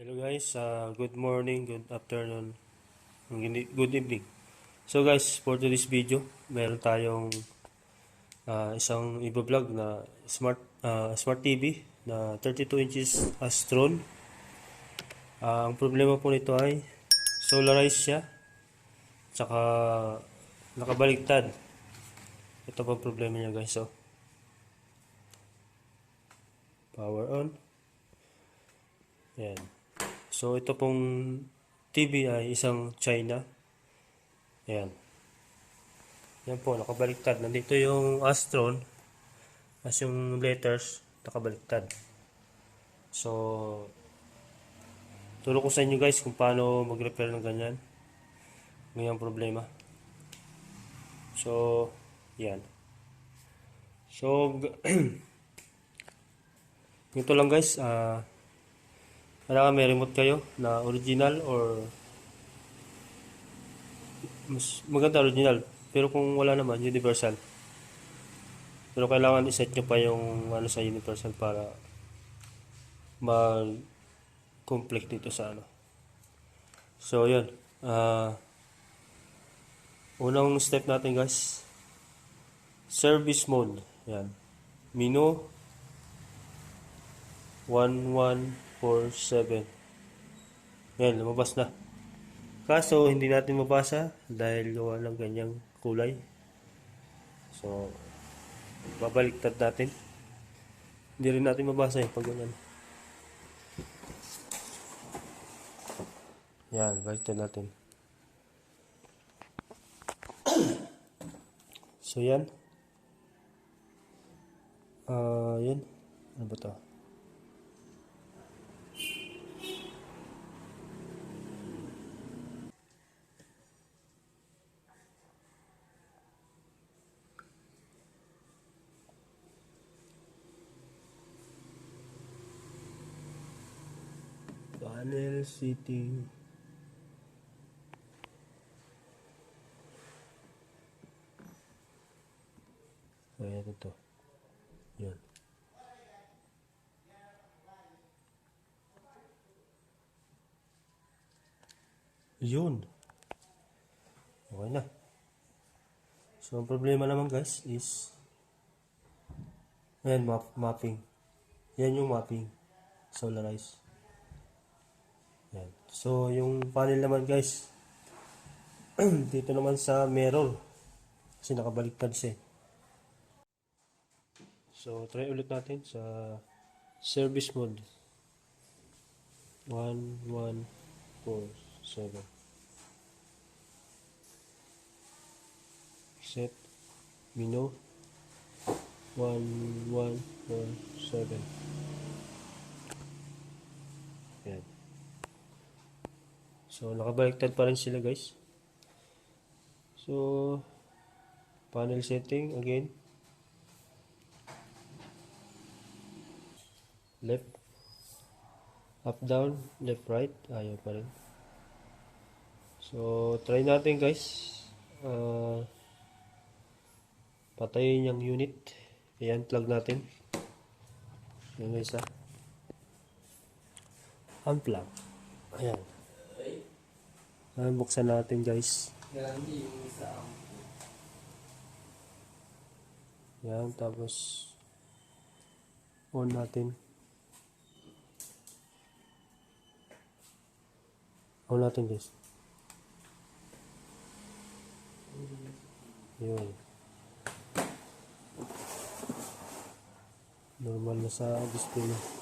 Hello guys, uh, good morning, good afternoon, good evening. So guys, for today's video, meron tayong uh, isang i-vlog na smart uh, smart TV na 32 inches Astron. Uh, ang problema po nito ay solarized siya, tsaka nakabaliktad. Ito ang problema niya guys. So, power on. Yan. So, ito pong TV ay isang China. Ayan. Yan po, nakabaliktad. Nandito yung Astron. As yung letters, nakabaliktad. So, turo ko sa inyo guys kung paano mag-repair ng ganyan. Ngayong problema. So, yan. So, ito lang guys. Ah, kailangan may remote kayo na original or mas maganda original. Pero kung wala naman, universal. Pero kailangan iset nyo pa yung ano sa universal para mag-complete dito sa ano. So, yun. Ah, unang step natin guys. Service mode. Yan. Menu 1147. Yan, lumabas na. Kaso, hindi natin mabasa dahil gawa ng ganyang kulay. So, babaliktad natin. Hindi rin natin mabasa yung pag ganyan. Yan, baliktad natin. So, yan. Ah, yan. Ano ba to? Panel City. Ayan ito. Yan. Yun. Okay na. So, ang problema naman guys is Ayan, map, mapping. Yan yung mapping. Solarize. Yan. So, yung panel naman guys, dito naman sa mirror. Kasi nakabaliktad siya. eh. So, try ulit natin sa service mode. 1, 1, 4, 7. Set. Menu. 1, 1, 4, 7. Yan. So, nakabaliktad pa rin sila guys. So, panel setting again. Left. Up, down, left, right. Ayaw pa rin. So, try natin guys. Uh, patayin yung unit. Ayan, plug natin. Yan guys ah. Unplug. Ayan. Ayan, buksan natin guys. Yan, tapos on natin. On natin guys. Yun. Normal na sa display na.